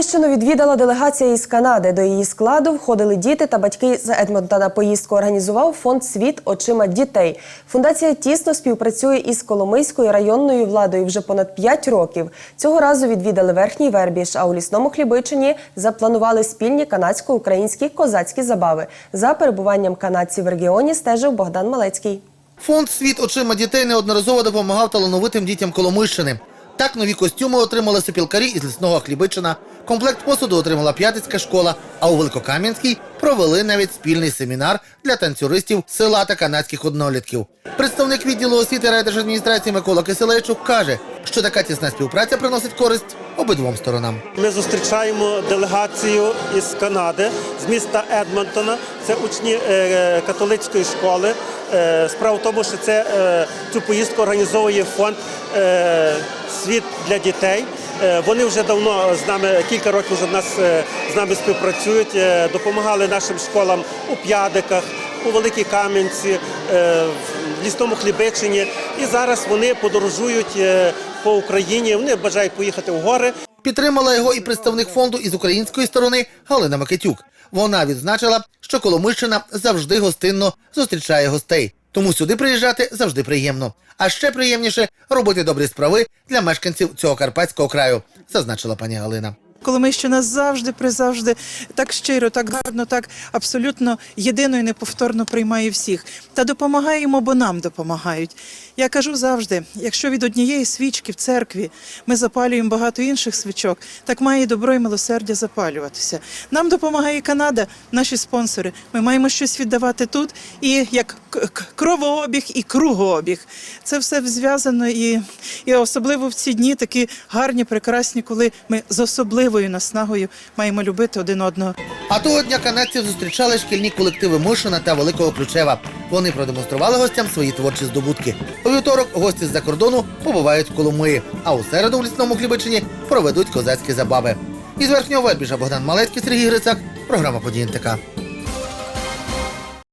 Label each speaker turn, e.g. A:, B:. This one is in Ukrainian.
A: Коломийщину відвідала делегація із Канади. До її складу входили діти та батьки з Едмонтона. Поїздку організував фонд Світ очима дітей. Фундація тісно співпрацює із Коломийською районною владою вже понад 5 років. Цього разу відвідали верхній вербіж, а у лісному хлібичині запланували спільні канадсько-українські козацькі забави. За перебуванням канадців в регіоні стежив Богдан Малецький.
B: Фонд Світ очима дітей неодноразово допомагав талановитим дітям Коломийщини. Так нові костюми отримали сопілкарі із лісного хлібичина. Комплект посуду отримала п'ятицька школа. А у Великокам'янській провели навіть спільний семінар для танцюристів села та канадських однолітків. Представник відділу освіти райдержадміністрації Микола Киселейчук каже, що така тісна співпраця приносить користь обидвом сторонам.
C: Ми зустрічаємо делегацію із Канади, з міста Едмонтона. Це учні е, католицької школи. Е, Справа в тому, що це е, цю поїздку організовує фонд Світ для дітей. Е, Вони вже давно з нами кілька років вже нас е, з нами співпрацюють, е, допомагали нашим школам у П'ядиках, у Великій Кам'янці, в лісному Хлібичині. І зараз вони подорожують по Україні. Вони бажають поїхати в гори.
B: Підтримала його і представник фонду із української сторони Галина Микитюк. Вона відзначила, що Коломийщина завжди гостинно зустрічає гостей. Тому сюди приїжджати завжди приємно. А ще приємніше робити добрі справи для мешканців цього карпатського краю, зазначила пані Галина.
D: Коломийщина завжди призавжди так щиро, так гарно, так абсолютно єдино і неповторно приймає всіх. Та допомагаємо, бо нам допомагають. Я кажу завжди: якщо від однієї свічки в церкві ми запалюємо багато інших свічок, так має добро і милосердя запалюватися. Нам допомагає Канада, наші спонсори. Ми маємо щось віддавати тут, і як кровообіг і кругообіг. Це все зв'язано і, і особливо в ці дні такі гарні, прекрасні, коли ми з особливою наснагою маємо любити один одного.
B: А того дня канадців зустрічали шкільні колективи Мишина та Великого Ключева. Вони продемонстрували гостям свої творчі здобутки. У вівторок гості з-за кордону побувають в Коломиї, а у середу в лісному Хлібичині проведуть козацькі забави. Із верхнього Вербіжа Богдан Малецький, Сергій Грицак, програма «Події НТК».